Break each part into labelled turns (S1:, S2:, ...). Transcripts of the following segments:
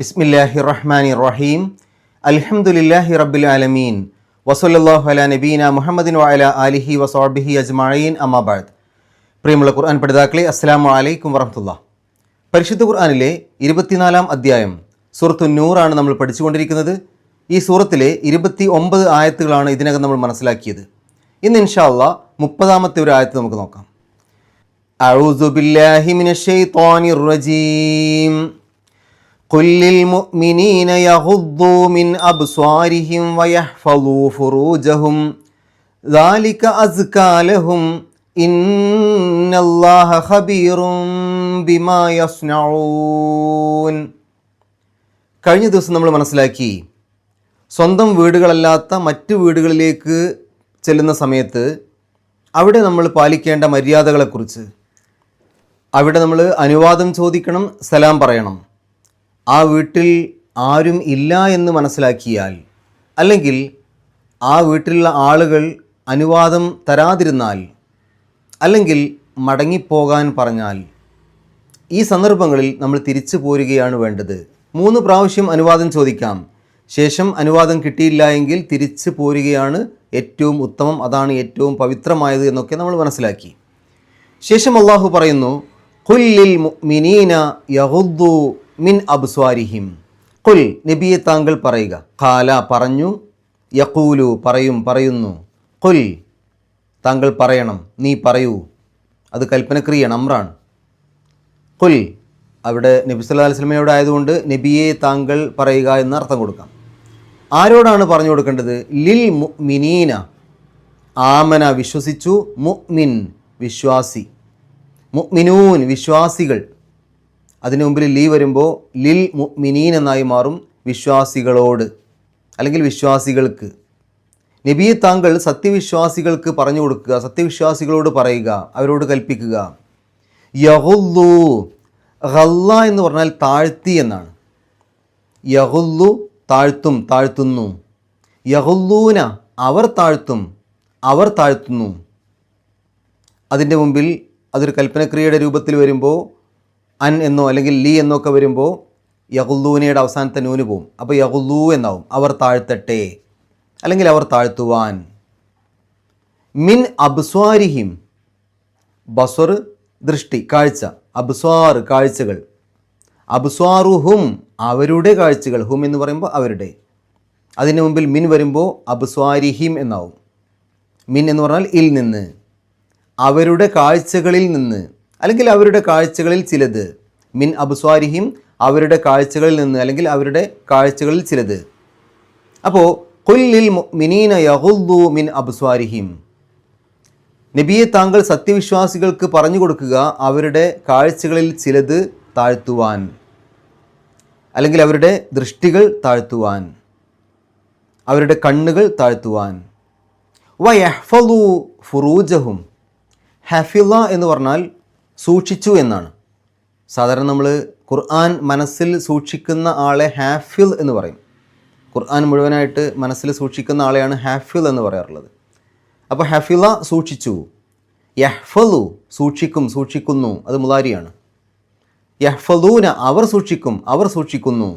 S1: ബിസ്മില്ലാഹി റഹ്മാനി റഹീം അലഹമുല്ലാഹി റബ്ബിൽ ആലമീൻ. വസല്ലാഹു അല നബീന മുഹമ്മദിൻ വാല അലിഹി വസോബിഹി അജ്മീൻ അമ്മാബാദ് പ്രിയമുള്ള ഖുർആൻ പഠിതാക്കളെ അസ്സാം വലൈക്കും വറഹമുല്ല പരിശുദ്ധ ഖുർആാനിലെ ഇരുപത്തിനാലാം അധ്യായം സുഹൃത്തു നൂറാണ് നമ്മൾ പഠിച്ചുകൊണ്ടിരിക്കുന്നത്. ഈ സൂറത്തിലെ ഇരുപത്തി ഒമ്പത് ആയത്തുകളാണ് ഇതിനകം നമ്മൾ മനസ്സിലാക്കിയത്. ഇന്ന് ഇൻഷാല്ല മുപ്പതാമത്തെ ഒരു ആയത്ത് നമുക്ക് നോക്കാം. بالله من الشيطان الرجيم قل للمؤمنين يغضوا من أبصارهم ويحفظوا فروجهم ذلك أزكى لهم إن الله خبير بما يصنعون കഴിഞ്ഞ ദിവസം നമ്മൾ മനസ്സിലാക്കി സ്വന്തം വീടുകളല്ലാത്ത മറ്റു വീടുകളിലേക്ക് ചെല്ലുന്ന സമയത്ത് അവിടെ നമ്മൾ പാലിക്കേണ്ട മര്യാദകളെക്കുറിച്ച് അവിടെ നമ്മൾ അനുവാദം ചോദിക്കണം സലാം പറയണം ആ വീട്ടിൽ ആരും ഇല്ല എന്ന് മനസ്സിലാക്കിയാൽ അല്ലെങ്കിൽ ആ വീട്ടിലുള്ള ആളുകൾ അനുവാദം തരാതിരുന്നാൽ അല്ലെങ്കിൽ മടങ്ങിപ്പോകാൻ പറഞ്ഞാൽ ഈ സന്ദർഭങ്ങളിൽ നമ്മൾ തിരിച്ചു പോരുകയാണ് വേണ്ടത്. മൂന്ന് പ്രാവശ്യം അനുവാദം ചോദിക്കാം. ശേഷം അനുവാദം കിട്ടിയില്ല എങ്കിൽ തിരിച്ചു പോരുകയാണ് ഏറ്റവും ഉത്തമം അതാണ് ഏറ്റവും പവിത്രമായത് എന്നൊക്കെ നമ്മൾ മനസ്സിലാക്കി. ശേഷം അള്ളാഹു പറയുന്നു കുല്ലിൽ മുഅ്മിനീന യഹുദ്ദു മിൻ അബ്സ്വാരിഹിം. കുൽ നബിയെ താങ്കൾ പറയുക. ഖാല പറഞ്ഞു യക്കൂലു പറയും പറയുന്നു. കുൽ താങ്കൾ പറയണം നീ പറയൂ. അത് കൽപ്പനക്രിയാണ് അമ്രാണ് കുൽ അവിടെ നബി സല്ലല്ലാഹു അലൈഹി വസല്ലമയോട് ആയതുകൊണ്ട് നബിയെ താങ്കൾ പറയുക എന്ന് അർത്ഥം കൊടുക്കാം. ആരോടാണ് പറഞ്ഞു കൊടുക്കേണ്ടത്? ലിൽ മുഅ്മിനീന. ആമന വിശ്വസിച്ചു. മുഅ്മിൻ വിശ്വാസി. മുഅ്മിനൂൻ വിശ്വാസികൾ. അതിനു മുമ്പിൽ ലീ വരുമ്പോൾ ലിൽ മിനീൻ എന്നായി മാറും വിശ്വാസികളോട് അല്ലെങ്കിൽ വിശ്വാസികൾക്ക്. നബിയെ താങ്കൾ സത്യവിശ്വാസികൾക്ക് പറഞ്ഞു കൊടുക്കുക സത്യവിശ്വാസികളോട് പറയുക അവരോട് കൽപ്പിക്കുക. യഹുല്ലു ഹല്ല എന്ന് പറഞ്ഞാൽ താഴ്ത്തി എന്നാണ്. യഹുല്ലു താഴ്ത്തും താഴ്ത്തുന്നു. യഹുല്ലൂന അവർ താഴ്ത്തും അവർ താഴ്ത്തുന്നു. അതിന്റെ മുമ്പിൽ അതൊരു കൽപ്പനക്രിയയുടെ രൂപത്തിൽ വരുമ്പോൾ അൻ എന്നോ അല്ലെങ്കിൽ ലീ എന്നോ ഒക്കെ വരുമ്പോൾ യഹുല്ലൂനയുടെ അവസാനത്തെ നൂന് പോവും. അപ്പോൾ യഹുല്ലൂ എന്നാവും. അവർ താഴ്ത്തട്ടെ. അല്ലെങ്കിൽ അവർ താഴ്ത്തുവാൻ. മിൻ അബ്സ്വാരിഹിം. ബസ്വർ ദൃഷ്ടി കാഴ്ച. അബ്സ്വാർ കാഴ്ചകൾ. അബ്സ്വാറുഹും അവരുടെ കാഴ്ചകൾ. ഹും എന്ന് പറയുമ്പോൾ അവരുടെ. അതിന് മുമ്പിൽ മിൻ വരുമ്പോൾ അബ്സ്വാരിഹിം എന്നാവും. മിൻ എന്ന് പറഞ്ഞാൽ ഇൽ നിന്ന്. അവരുടെ കാഴ്ചകളിൽ നിന്ന്. അല്ലെങ്കിൽ അവരുടെ കാഴ്ചകളിൽ ചിലത്. മിൻ അബ്സ്വാരിഹിം അവരുടെ കാഴ്ചകളിൽ നിന്ന് അല്ലെങ്കിൽ അവരുടെ കാഴ്ചകളിൽ ചിലത്. അപ്പോൾ കൊല്ലിൽ മിനീന യഹുദ്ദു മിൻ അബ്സ്വാരിഹിം നബിയെ താങ്കൾ സത്യവിശ്വാസികൾക്ക് പറഞ്ഞു കൊടുക്കുക അവരുടെ കാഴ്ചകളിൽ ചിലത് താഴ്ത്തുവാൻ. അല്ലെങ്കിൽ അവരുടെ ദൃഷ്ടികൾ താഴ്ത്തുവാൻ. അവരുടെ കണ്ണുകൾ താഴ്ത്തുവാൻ. വ യഹ്ഫു ഫുറൂജഹും. ഹഫില എന്ന് പറഞ്ഞാൽ സൂക്ഷിച്ചു എന്നാണ്. സാധാരണ നമ്മൾ ഖുർആൻ മനസ്സിൽ സൂക്ഷിക്കുന്ന ആളെ ഹാഫിൽ എന്ന് പറയും. ഖുർആൻ മുഴുവനായിട്ട് മനസ്സിൽ സൂക്ഷിക്കുന്ന ആളെയാണ് ഹാഫിൽ എന്ന് പറയാറുള്ളത്. അപ്പോൾ ഹഫില സൂക്ഷിച്ചു യഹ്ഫലു സൂക്ഷിക്കും സൂക്ഷിക്കുന്നു അത് മുലാരിയാണ് യഹ്ഫലൂന അവർ സൂക്ഷിക്കും അവർ സൂക്ഷിക്കുന്നു.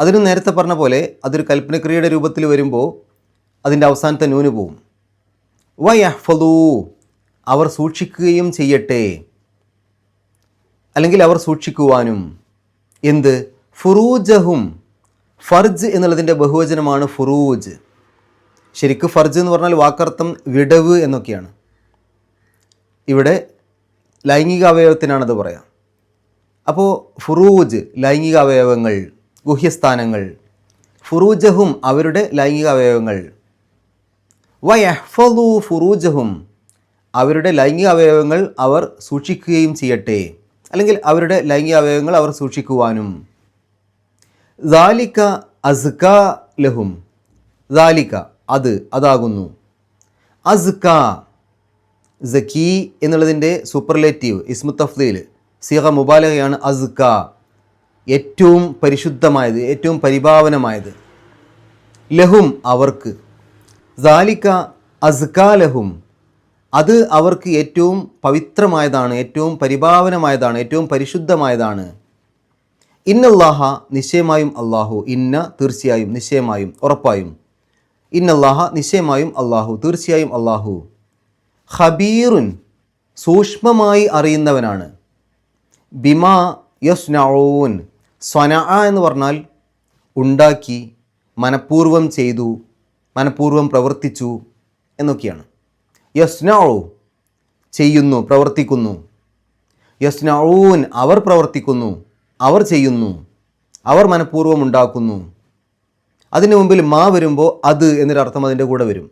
S1: അതിന് നേരത്തെ പറഞ്ഞ പോലെ അതൊരു കൽപ്പനക്രിയയുടെ രൂപത്തിൽ വരുമ്പോൾ അതിന്റെ അവസാനത്തെ നൂന് പോവും. വ യഹ്ഫലൂ അവർ സൂക്ഷിക്കുകയും ചെയ്യട്ടെ. അല്ലെങ്കിൽ അവർ സൂക്ഷിക്കുവാനും. എന്ത്? ഫുറൂജഹും. ഫർജ് എന്നുള്ളതിന്റെ ബഹുവചനമാണ് ഫുറൂജ്. ശരിക്ക് ഫർജ് എന്ന് പറഞ്ഞാൽ വാക്കർത്ഥം വിടവ് എന്നൊക്കെയാണ്. ഇവിടെ ലൈംഗിക അവയവത്തിനാണത് പറയാം. അപ്പോൾ ഫുറൂജ് ലൈംഗിക അവയവങ്ങൾ ഗുഹ്യസ്ഥാനങ്ങൾ. ഫുറൂജഹും അവരുടെ ലൈംഗിക അവയവങ്ങൾ. വയഹ്ഫലു ഫുറൂജഹും. അവരുടെ ലൈംഗിക അവയവങ്ങൾ അവർ സൂക്ഷിക്കുകയും ചെയ്യട്ടെ. അല്ലെങ്കിൽ അവരുടെ ലൈംഗിക അവയവങ്ങൾ അവർ സൂക്ഷിക്കുവാനും. ദാലിക്ക അസ്ക ലഹും. ദാലിക്ക അത് അതാകുന്നു. അസ്ക സക്കീ എന്നുള്ളതിന്റെ സൂപ്പർലേറ്റീവ് ഇസ്മു തഫ്ദീൽ സിഹ മുബാലകയാണ് അസ്ക. ഏറ്റവും പരിശുദ്ധമായത് ഏറ്റവും പരിഭാവനമായത്. ലഹും അവർക്ക്. ദാലിക്ക അസ്ക ലഹും. അത് അവർക്ക് ഏറ്റവും പവിത്രമായതാണ് ഏറ്റവും പരിഭാവനമായതാണ് ഏറ്റവും പരിശുദ്ധമായതാണ്. ഇന്നല്ലാഹ നിശ്ചയമായും അള്ളാഹു ഇന്ന തീർച്ചയായും നിശ്ചയമായും ഉറപ്പായും. ഇന്നല്ലാഹ നിശ്ചയമായും അള്ളാഹു തീർച്ചയായും അള്ളാഹു ഹബീറുൻ സൂക്ഷ്മമായി അറിയുന്നവനാണ്. ബിമാ യസ്നഊൻ സ്വന എന്ന് പറഞ്ഞാൽ ഉണ്ടാക്കി മനഃപൂർവം ചെയ്തു മനഃപൂർവം പ്രവർത്തിച്ചു എന്നൊക്കെയാണ്. യസ്നഊ ചെയ്യുന്നു പ്രവർത്തിക്കുന്നു. യസ്നഊൻ അവർ പ്രവർത്തിക്കുന്നു അവർ ചെയ്യുന്നു അവർ മനഃപൂർവം ഉണ്ടാക്കുന്നു. അതിന് മുമ്പിൽ മാ വരുമ്പോൾ അത് എന്നൊരർത്ഥം അതിന്റെ കൂടെ വരും.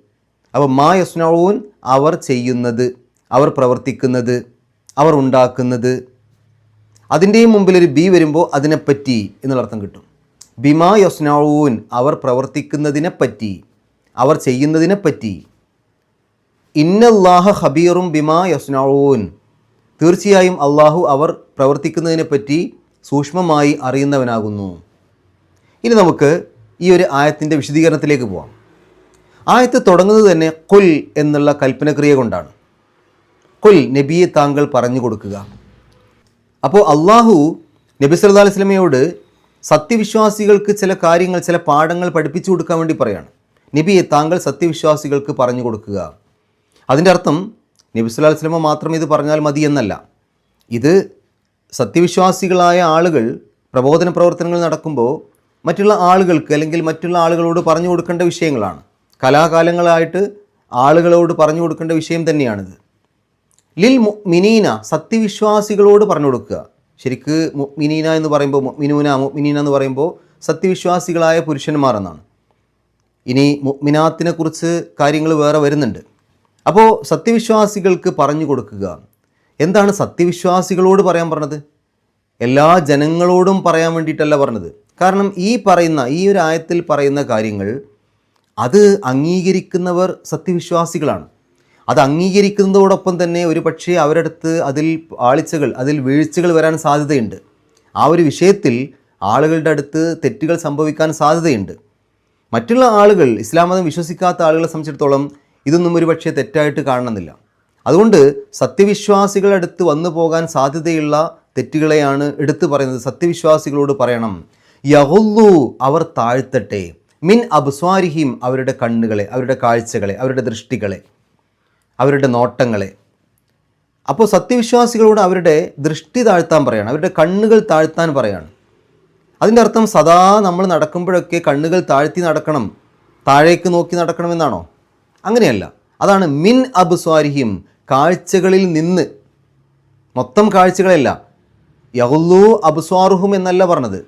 S1: അപ്പോൾ മാ യസ്നഊൻ അവർ ചെയ്യുന്നത് അവർ പ്രവർത്തിക്കുന്നത് അവർ ഉണ്ടാക്കുന്നത്. അതിന്റെയും മുമ്പിൽ ഒരു ബി വരുമ്പോൾ അതിനെപ്പറ്റി എന്നുള്ള അർത്ഥം കിട്ടും. ബിമാ യസ്നഊൻ അവർ പ്രവർത്തിക്കുന്നതിനെപ്പറ്റി അവർ ചെയ്യുന്നതിനെപ്പറ്റി. ഇന്നല്ലാഹ ഹബീറും ബിമാ യസ്നഊൻ. തീർച്ചയായും അള്ളാഹു അവർ പ്രവർത്തിക്കുന്നതിനെപ്പറ്റി സൂക്ഷ്മമായി അറിയുന്നവനാകുന്നു. ഇനി നമുക്ക് ഈ ഒരു ആയത്തിന്റെ വിശദീകരണത്തിലേക്ക് പോവാം. ആയത്ത് തുടങ്ങുന്നത് തന്നെ കുൽ എന്നുള്ള കൽപ്പനക്രിയ കൊണ്ടാണ്. കുൽ നബിയെ താങ്കൾ പറഞ്ഞു കൊടുക്കുക. അപ്പോൾ അള്ളാഹു നബി സല്ലാ അലൈഹി വസല്ലമയോട് സത്യവിശ്വാസികൾക്ക് ചില കാര്യങ്ങൾ ചില പാഠങ്ങൾ പഠിപ്പിച്ചു കൊടുക്കാൻ വേണ്ടി പറയാണ്. നബിയെ താങ്കൾ സത്യവിശ്വാസികൾക്ക് പറഞ്ഞു കൊടുക്കുക. അതിന്റെ അർത്ഥം നബിസ്വല്ലാ അലൈഹി മാത്രം ഇത് പറഞ്ഞാൽ മതി എന്നല്ല. ഇത് സത്യവിശ്വാസികളായ ആളുകൾ പ്രബോധന പ്രവർത്തനങ്ങൾ നടക്കുമ്പോൾ മറ്റുള്ള ആളുകൾക്ക് അല്ലെങ്കിൽ മറ്റുള്ള ആളുകളോട് പറഞ്ഞു കൊടുക്കേണ്ട വിഷയങ്ങളാണ്. കലാകാലങ്ങളായിട്ട് ആളുകളോട് പറഞ്ഞു കൊടുക്കേണ്ട വിഷയം തന്നെയാണിത്. ലിൽ മിനീന സത്യവിശ്വാസികളോട് പറഞ്ഞു കൊടുക്കുക. ശരിക്ക് മിനീന എന്ന് പറയുമ്പോൾ മിനൂന മിനീന എന്ന് പറയുമ്പോൾ സത്യവിശ്വാസികളായ പുരുഷന്മാർ എന്നാണ്. ഇനി മിനാത്തിനെ കുറിച്ച് കാര്യങ്ങൾ വേറെ വരുന്നുണ്ട്. അപ്പോൾ സത്യവിശ്വാസികൾക്ക് പറഞ്ഞു കൊടുക്കുക. എന്താണ് സത്യവിശ്വാസികളോട് പറയാൻ പറഞ്ഞത്? എല്ലാ ജനങ്ങളോടും പറയാൻ വേണ്ടിയിട്ടല്ല പറഞ്ഞത്. കാരണം ഈ പറയുന്ന ഈ ഒരു ആയത്തിൽ പറയുന്ന കാര്യങ്ങൾ അത് അംഗീകരിക്കുന്നവർ സത്യവിശ്വാസികളാണ്. അത് അംഗീകരിക്കുന്നതോടൊപ്പം തന്നെ ഒരു പക്ഷേ അവരടുത്ത് അതിൽ ആളിച്ചകൾ അതിൽ വീഴ്ചകൾ വരാൻ സാധ്യതയുണ്ട്. ആ ഒരു വിഷയത്തിൽ ആളുകളുടെ അടുത്ത് തെറ്റുകൾ സംഭവിക്കാൻ സാധ്യതയുണ്ട്. മറ്റുള്ള ആളുകൾ ഇസ്ലാം മതം വിശ്വസിക്കാത്ത ആളുകളെ സംബന്ധിച്ചിടത്തോളം ഇതൊന്നും ഒരു പക്ഷേ തെറ്റായിട്ട് കാണണമെന്നില്ല അതുകൊണ്ട് സത്യവിശ്വാസികളടുത്ത് വന്നു പോകാൻ സാധ്യതയുള്ള തെറ്റുകളെയാണ് എടുത്തു പറയുന്നത്. സത്യവിശ്വാസികളോട് പറയണം യഹുല്ലു അവർ താഴ്ത്തട്ടെ. മിൻ അബ്സ്വാരിഹിം അവരുടെ കണ്ണുകളെ അവരുടെ കാഴ്ചകളെ അവരുടെ ദൃഷ്ടികളെ അവരുടെ നോട്ടങ്ങളെ. അപ്പോൾ സത്യവിശ്വാസികളോട് അവരുടെ ദൃഷ്ടി താഴ്ത്താൻ പറയാണ് അവരുടെ കണ്ണുകൾ താഴ്ത്താൻ പറയാണ്. അതിന്റെ അർത്ഥം സദാ നമ്മൾ നടക്കുമ്പോഴൊക്കെ കണ്ണുകൾ താഴ്ത്തി നടക്കണം താഴേക്ക് നോക്കി നടക്കണമെന്നാണോ? അങ്ങനെയല്ല. അതാണ് മിൻ അബ്സ്വാരിഹിം കാഴ്ചകളിൽ നിന്ന്. മൊത്തം കാഴ്ചകളല്ല. യഹുല്ലു അബ്സ്വാറുഹും എന്നല്ല പറഞ്ഞത്.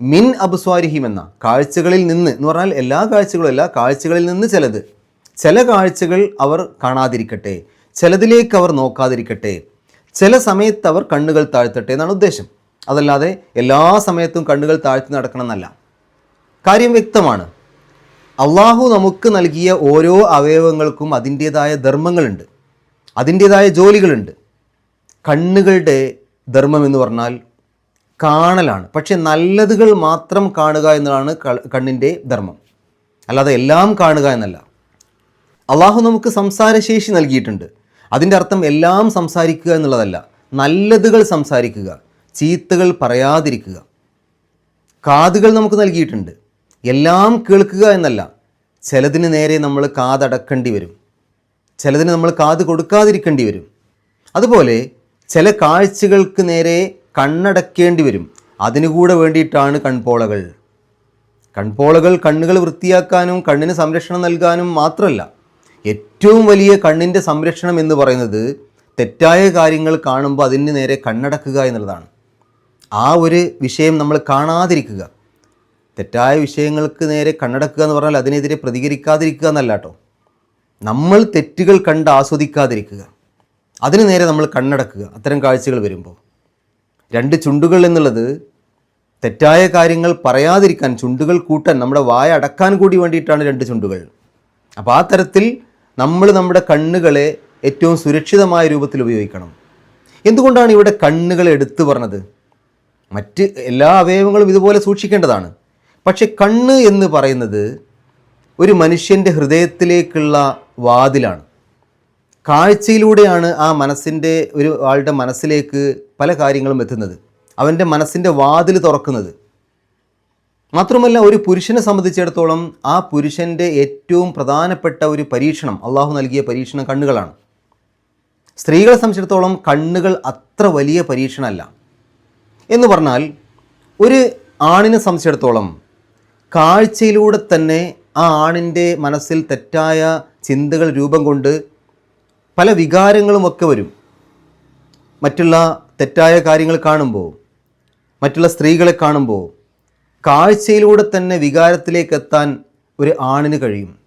S1: മിൻ അബ്സ്വാരിഹിം എന്ന കാഴ്ചകളിൽ നിന്ന് എന്ന് പറഞ്ഞാൽ എല്ലാ കാഴ്ചകളും അല്ല കാഴ്ചകളിൽ നിന്ന് ചിലത്. ചില കാഴ്ചകൾ അവർ കാണാതിരിക്കട്ടെ. ചിലതിലേക്ക് അവർ നോക്കാതിരിക്കട്ടെ. ചില സമയത്ത് അവർ കണ്ണുകൾ താഴ്ത്തട്ടെ എന്നാണ് ഉദ്ദേശം. അതല്ലാതെ എല്ലാ സമയത്തും കണ്ണുകൾ താഴ്ത്തി നടക്കണമെന്നല്ല. കാര്യം വ്യക്തമാണ്. അള്ളാഹു നമുക്ക് നൽകിയ ഓരോ അവയവങ്ങൾക്കും അതിന്റേതായ ധർമ്മങ്ങളുണ്ട്. അതിന്റേതായ ജോലികളുണ്ട്. കണ്ണുകളുടെ ധർമ്മം എന്ന് പറഞ്ഞാൽ കാണലാണ്. പക്ഷെ നല്ലതുകൾ മാത്രം കാണുക എന്നതാണ് കണ്ണിന്റെ ധർമ്മം. അല്ലാതെ എല്ലാം കാണുക എന്നല്ല. അള്ളാഹു നമുക്ക് സംസാരശേഷി നൽകിയിട്ടുണ്ട്. അതിന്റെ അർത്ഥം എല്ലാം സംസാരിക്കുക എന്നുള്ളതല്ല. നല്ലതുകൾ സംസാരിക്കുക ചീത്തകൾ പറയാതിരിക്കുക. കാതുകൾ നമുക്ക് നൽകിയിട്ടുണ്ട്. എല്ലാം കേൾക്കുക എന്നല്ല. ചിലതിന് നേരെ നമ്മൾ കാതടക്കേണ്ടി വരും. ചിലതിന് നമ്മൾ കാത് കൊടുക്കാതിരിക്കേണ്ടി വരും. അതുപോലെ ചില കാഴ്ചകൾക്ക് നേരെ കണ്ണടക്കേണ്ടി വരും. അതിനുകൂടെ വേണ്ടിയിട്ടാണ് കൺപോളകൾ. കൺപോളകൾ കണ്ണുകൾ വൃത്തിയാക്കാനും കണ്ണിന് സംരക്ഷണം നൽകാനും മാത്രമല്ല ഏറ്റവും വലിയ കണ്ണിന്റെ സംരക്ഷണം എന്ന് പറയുന്നത് തെറ്റായ കാര്യങ്ങൾ കാണുമ്പോൾ അതിന് നേരെ കണ്ണടക്കുക എന്നുള്ളതാണ്. ആ ഒരു വിഷയം നമ്മൾ കാണാതിരിക്കുക. തെറ്റായ വിഷയങ്ങൾക്ക് നേരെ കണ്ണടക്കുക എന്ന് പറഞ്ഞാൽ അതിനെതിരെ പ്രതികരിക്കാതിരിക്കുക എന്നല്ല കേട്ടോ നമ്മൾ തെറ്റുകൾ കണ്ട് ആസ്വദിക്കാതിരിക്കുക. അതിന് നേരെ നമ്മൾ കണ്ണടക്കുക. അത്തരം കാഴ്ചകൾ വരുമ്പോൾ. രണ്ട് ചുണ്ടുകൾ എന്നുള്ളത് തെറ്റായ കാര്യങ്ങൾ പറയാതിരിക്കാൻ ചുണ്ടുകൾ കൂട്ടാൻ നമ്മുടെ വായ അടക്കാൻ കൂടി വേണ്ടിയിട്ടാണ് രണ്ട് ചുണ്ടുകൾ. അപ്പോൾ ആ തരത്തിൽ നമ്മൾ നമ്മുടെ കണ്ണുകളെ ഏറ്റവും സുരക്ഷിതമായ രൂപത്തിൽ ഉപയോഗിക്കണം. എന്തുകൊണ്ടാണ് ഇവിടെ കണ്ണുകൾ എടുത്തു പറഞ്ഞത്? മറ്റ് എല്ലാ അവയവങ്ങളും ഇതുപോലെ സൂക്ഷിക്കേണ്ടതാണ്. പക്ഷെ കണ്ണ് എന്ന് പറയുന്നത് ഒരു മനുഷ്യന്റെ ഹൃദയത്തിലേക്കുള്ള വാതിലാണ്. കാഴ്ചയിലൂടെയാണ് ആ മനസ്സിന്റെ ഒരു ആളുടെ മനസ്സിലേക്ക് പല കാര്യങ്ങളും എത്തുന്നത്. അവന്റെ മനസ്സിന്റെ വാതിൽ തുറക്കുന്നത്. മാത്രമല്ല ഒരു പുരുഷനെ സംബന്ധിച്ചിടത്തോളം ആ പുരുഷന്റെ ഏറ്റവും പ്രധാനപ്പെട്ട ഒരു പരീക്ഷണം അള്ളാഹു നൽകിയ പരീക്ഷണം കണ്ണുകളാണ്. സ്ത്രീകളെ സംബന്ധിച്ചിടത്തോളം കണ്ണുകൾ അത്ര വലിയ പരീക്ഷണമല്ല. എന്ന് പറഞ്ഞാൽ ഒരു ആണിനെ സംബന്ധിച്ചിടത്തോളം കാഴ്ചയിലൂടെ തന്നെ ആ ആണിന്റെ മനസ്സിൽ തെറ്റായ ചിന്തകൾ രൂപം കൊണ്ട് പല വികാരങ്ങളുമൊക്കെ വരും. മറ്റുള്ള തെറ്റായ കാര്യങ്ങൾ കാണുമ്പോൾ മറ്റുള്ള സ്ത്രീകളെ കാണുമ്പോൾ കാഴ്ചയിലൂടെ തന്നെ വികാരത്തിലേക്ക് എത്താൻ ഒരു ആണിന് കഴിയും.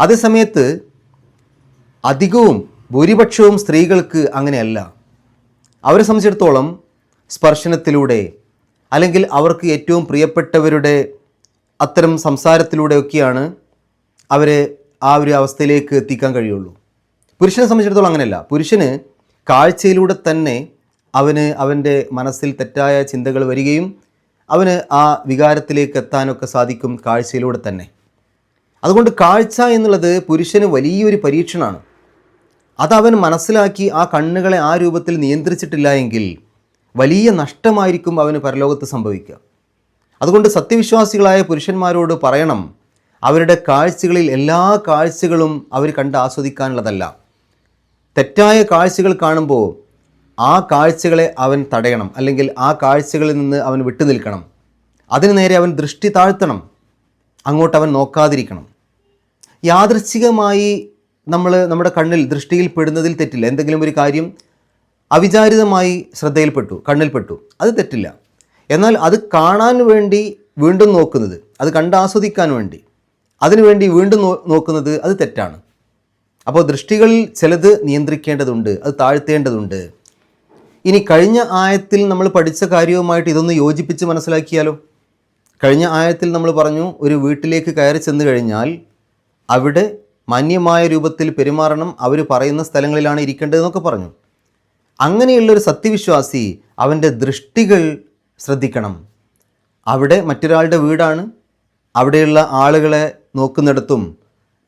S1: അതേസമയത്ത് അധികവും ഭൂരിപക്ഷവും സ്ത്രീകൾക്ക് അങ്ങനെയല്ല. അവരെ സംബന്ധിച്ചിടത്തോളം സ്പർശനത്തിലൂടെ അല്ലെങ്കിൽ അവർക്ക് ഏറ്റവും പ്രിയപ്പെട്ടവരുടെ അത്തരം സംസാരത്തിലൂടെയൊക്കെയാണ് അവരെ ആ ഒരു അവസ്ഥയിലേക്ക് എത്തിക്കാൻ കഴിയുള്ളൂ. പുരുഷനെ സംബന്ധിച്ചിടത്തോളം അങ്ങനെയല്ല. പുരുഷന് കാഴ്ചയിലൂടെ തന്നെ അവന് അവന്റെ മനസ്സിൽ തെറ്റായ ചിന്തകൾ വരികയും അവന് ആ വികാരത്തിലേക്ക് എത്താനൊക്കെ സാധിക്കും കാഴ്ചയിലൂടെ തന്നെ. അതുകൊണ്ട് കാഴ്ച എന്നുള്ളത് പുരുഷന് വലിയൊരു പരീക്ഷണമാണ്. അതവൻ മനസ്സിലാക്കി ആ കണ്ണുകളെ ആ രൂപത്തിൽ നിയന്ത്രിച്ചിട്ടില്ല എങ്കിൽ വലിയ നഷ്ടമായിരിക്കും അവന് പരലോകത്ത് സംഭവിക്കുക. അതുകൊണ്ട് സത്യവിശ്വാസികളായ പുരുഷന്മാരോട് പറയണം അവരുടെ കാഴ്ചകളിൽ എല്ലാ കാഴ്ചകളും അവർ കണ്ട് ആസ്വദിക്കാനുള്ളതല്ല. തെറ്റായ കാഴ്ചകൾ കാണുമ്പോൾ ആ കാഴ്ചകളെ അവൻ തടയണം അല്ലെങ്കിൽ ആ കാഴ്ചകളിൽ നിന്ന് അവൻ വിട്ടു നിൽക്കണം അതിനു നേരെ അവൻ ദൃഷ്ടി താഴ്ത്തണം അങ്ങോട്ട് അവൻ നോക്കാതിരിക്കണം. യാദൃച്ഛികമായി നമ്മൾ നമ്മുടെ കണ്ണിൽ ദൃഷ്ടിയിൽ പെടുന്നതിൽ തെറ്റില്ല. എന്തെങ്കിലും ഒരു കാര്യം അവിചാരിതമായി ശ്രദ്ധയിൽപ്പെട്ടു കണ്ണിൽപ്പെട്ടു അത് തെറ്റില്ല. എന്നാൽ അത് കാണാൻ വേണ്ടി വീണ്ടും നോക്കുന്നത് അത് കണ്ട് ആസ്വദിക്കാൻ വേണ്ടി അതിനുവേണ്ടി വീണ്ടും നോക്കുന്നത് അത് തെറ്റാണ്. അപ്പോൾ ദൃഷ്ടികളിൽ ചിലത് നിയന്ത്രിക്കേണ്ടതുണ്ട് അത് താഴ്ത്തേണ്ടതുണ്ട്. ഇനി കഴിഞ്ഞ ആയത്തിൽ നമ്മൾ പഠിച്ച കാര്യവുമായിട്ട് ഇതൊന്ന് യോജിപ്പിച്ച് മനസ്സിലാക്കിയാലോ? കഴിഞ്ഞ ആയത്തിൽ നമ്മൾ പറഞ്ഞു ഒരു വീട്ടിലേക്ക് കയറി ചെന്ന് കഴിഞ്ഞാൽ അവിടെ മാന്യമായ രൂപത്തിൽ പെരുമാറണം അവർ പറയുന്ന സ്ഥലങ്ങളിലാണ് ഇരിക്കേണ്ടതെന്നൊക്കെ പറഞ്ഞു. അങ്ങനെയുള്ളൊരു സത്യവിശ്വാസി അവന്റെ ദൃഷ്ടികൾ ശ്രദ്ധിക്കണം. അവിടെ മറ്റൊരാളുടെ വീടാണ്. അവിടെയുള്ള ആളുകളെ നോക്കുന്നിടത്തും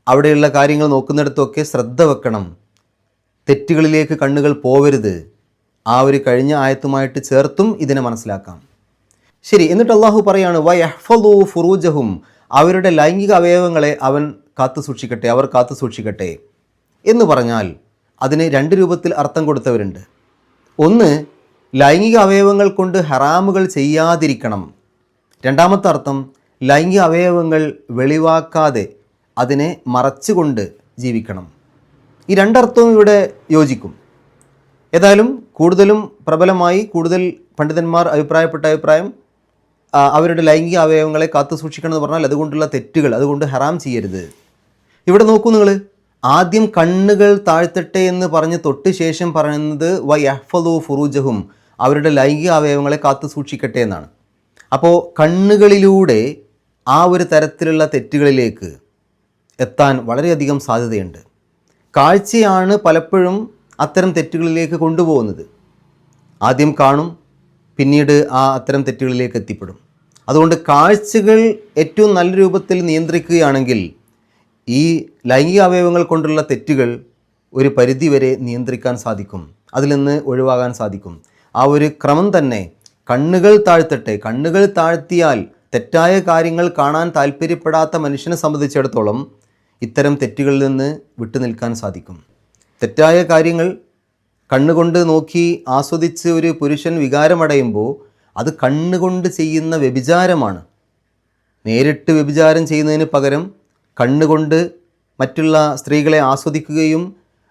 S1: അവിടെയുള്ള കാര്യങ്ങൾ നോക്കുന്നിടത്തുമൊക്കെ ശ്രദ്ധ വെക്കണം. തെറ്റുകളിലേക്ക് കണ്ണുകൾ പോവരുത്. ആ ഒരു കഴിഞ്ഞ ആയത്തുമായിട്ട് ചേർത്തും ഇതിനെ മനസ്സിലാക്കാം. ശരി എന്നിട്ട് അള്ളാഹു പറയാണ് വൈ അഹ്ഫലു ഫുറൂജഹും. അവരുടെ ലൈംഗിക അവയവങ്ങളെ അവൻ കാത്തു സൂക്ഷിക്കട്ടെ അവർ കാത്തു സൂക്ഷിക്കട്ടെ എന്ന് പറഞ്ഞാൽ അതിന് രണ്ട് രൂപത്തിൽ അർത്ഥം കൊടുത്തവരുണ്ട്. ഒന്ന് ലൈംഗിക അവയവങ്ങൾ കൊണ്ട് ഹറാമുകൾ ചെയ്യാതിരിക്കണം. രണ്ടാമത്തെ അർത്ഥം ലൈംഗിക അവയവങ്ങൾ വെളിവാക്കാതെ അതിനെ മറച്ചുകൊണ്ട് ജീവിക്കണം. ഈ രണ്ടർത്ഥവും ഇവിടെ യോജിക്കും. ഏതായാലും കൂടുതലും പ്രബലമായി കൂടുതൽ പണ്ഡിതന്മാർ അഭിപ്രായപ്പെട്ട അഭിപ്രായം അവരുടെ ലൈംഗിക അവയവങ്ങളെ കാത്തു സൂക്ഷിക്കണം എന്ന് പറഞ്ഞാൽ അതുകൊണ്ടുള്ള തെറ്റുകൾ അതുകൊണ്ട് ഹറാം ചെയ്യരുത്. ഇവിടെ നോക്കൂ നിങ്ങൾ ആദ്യം കണ്ണുകൾ താഴ്ത്തട്ടെ എന്ന് പറഞ്ഞ് തൊട്ട് ശേഷം പറയുന്നത് വൈ അഹ്ഫദു ഫുറൂജഹും അവരുടെ ലൈംഗിക അവയവങ്ങളെ കാത്തു സൂക്ഷിക്കട്ടെ എന്നാണ്. അപ്പോൾ കണ്ണുകളിലൂടെ ആ ഒരു തരത്തിലുള്ള തെറ്റുകളിലേക്ക് എത്താൻ വളരെയധികം സാധ്യതയുണ്ട്. കാഴ്ചയാണ് പലപ്പോഴും അത്തരം തെറ്റുകളിലേക്ക് കൊണ്ടുപോകുന്നത്. ആദ്യം കാണും പിന്നീട് ആ അത്തരം തെറ്റുകളിലേക്ക് എത്തിപ്പെടും. അതുകൊണ്ട് കാഴ്ചകൾ ഏറ്റവും നല്ല രൂപത്തിൽ നിയന്ത്രിക്കുകയാണെങ്കിൽ ഈ ലൈംഗിക അവയവങ്ങൾ കൊണ്ടുള്ള തെറ്റുകൾ ഒരു പരിധിവരെ നിയന്ത്രിക്കാൻ സാധിക്കും. അതിൽ നിന്ന് ഒഴിവാകാൻ സാധിക്കും. ആ ഒരു ക്രമം തന്നെ കണ്ണുകൾ താഴ്ത്തട്ടെ. കണ്ണുകൾ താഴ്ത്തിയാൽ തെറ്റായ കാര്യങ്ങൾ കാണാൻ താല്പര്യപ്പെടാത്ത മനുഷ്യനെ സംബന്ധിച്ചിടത്തോളം ഇത്തരം തെറ്റുകളിൽ നിന്ന് വിട്ടുനിൽക്കാൻ സാധിക്കും. തെറ്റായ കാര്യങ്ങൾ കണ്ണുകൊണ്ട് നോക്കി ആസ്വദിച്ച് ഒരു പുരുഷൻ വികാരമടയുമ്പോൾ അത് കണ്ണുകൊണ്ട് ചെയ്യുന്ന വ്യഭിചാരമാണ്. നേരിട്ട് വ്യഭിചാരം ചെയ്യുന്നതിന് പകരം കണ്ണുകൊണ്ട് മറ്റുള്ള സ്ത്രീകളെ ആസ്വദിക്കുകയും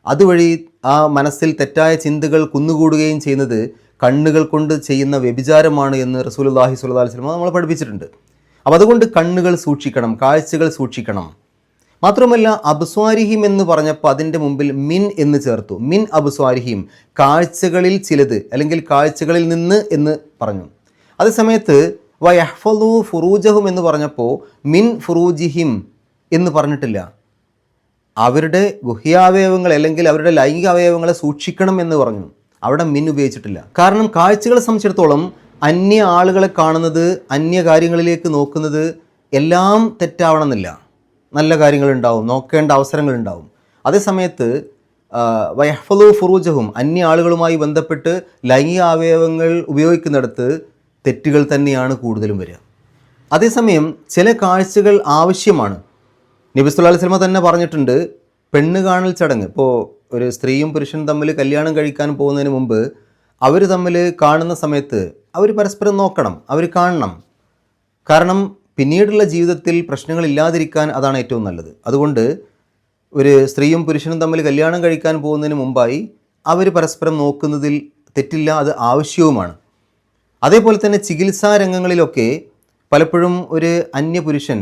S1: അതുവഴി ആ മനസ്സിൽ തെറ്റായ ചിന്തകൾ കുന്നുകൂടുകയും ചെയ്യുന്നത് കണ്ണുകൾ കൊണ്ട് ചെയ്യുന്ന വ്യഭിചാരമാണ് എന്ന് സ്വല്ലല്ലാഹി അലൈഹി വസല്ലം നമ്മൾ പഠിപ്പിച്ചിട്ടുണ്ട്. അപ്പോൾ അതുകൊണ്ട് കണ്ണുകൾ സൂക്ഷിക്കണം കാഴ്ചകൾ സൂക്ഷിക്കണം. മാത്രമല്ല അബ്സ്വാരിഹിം എന്ന് പറഞ്ഞപ്പോൾ അതിന്റെ മുമ്പിൽ മിൻ എന്ന് ചേർത്തു. മിൻ അബ്സ്വാരിഹിം കാഴ്ചകളിൽ ചിലത് അല്ലെങ്കിൽ കാഴ്ചകളിൽ നിന്ന് എന്ന് പറഞ്ഞു. അതേസമയത്ത് വയഹ്ഫലു ഫുറൂജഹും എന്ന് പറഞ്ഞപ്പോൾ മിൻ ഫുറൂജിഹിം എന്ന് പറഞ്ഞിട്ടില്ല. അവരുടെ ഗുഹ്യാവയവങ്ങൾ അല്ലെങ്കിൽ അവരുടെ ലൈംഗിക അവയവങ്ങളെ സൂക്ഷിക്കണം എന്ന് പറഞ്ഞു. അവിടെ മിൻ ഉപയോഗിച്ചിട്ടില്ല. കാരണം കാഴ്ചകളെ സംബന്ധിച്ചിടത്തോളം അന്യ ആളുകളെ കാണുന്നത് അന്യ കാര്യങ്ങളിലേക്ക് നോക്കുന്നത് എല്ലാം തെറ്റാവണമെന്നില്ല. നല്ല കാര്യങ്ങളുണ്ടാവും നോക്കേണ്ട അവസരങ്ങളുണ്ടാവും. അതേസമയത്ത് വയഹ്ഫലു ഫുറൂജഹും അന്യ ആളുകളുമായി ബന്ധപ്പെട്ട് ലൈംഗിക അവയവങ്ങൾ ഉപയോഗിക്കുന്നിടത്ത് തെറ്റുകൾ തന്നെയാണ് കൂടുതലും വരിക. അതേസമയം ചില കാഴ്ചകൾ ആവശ്യമാണ്. നബി സിനിമ തന്നെ പറഞ്ഞിട്ടുണ്ട് പെണ്ണ് കാണൽ ചടങ്ങ്. ഇപ്പോൾ ഒരു സ്ത്രീയും പുരുഷനും തമ്മിൽ കല്യാണം കഴിക്കാൻ പോകുന്നതിന് മുമ്പ് അവർ തമ്മിൽ കാണുന്ന സമയത്ത് അവർ പരസ്പരം നോക്കണം അവർ കാണണം. കാരണം പിന്നീടുള്ള ജീവിതത്തിൽ പ്രശ്നങ്ങൾ ഇല്ലാതിരിക്കാൻ അതാണ് ഏറ്റവും നല്ലത്. അതുകൊണ്ട് ഒരു സ്ത്രീയും പുരുഷനും തമ്മിൽ കല്യാണം കഴിക്കാൻ പോകുന്നതിന് മുമ്പായി അവർ പരസ്പരം നോക്കുന്നതിൽ തെറ്റില്ല അത് ആവശ്യവുമാണ്. അതേപോലെ തന്നെ ചികിത്സാ രംഗങ്ങളിലൊക്കെ പലപ്പോഴും ഒരു അന്യപുരുഷൻ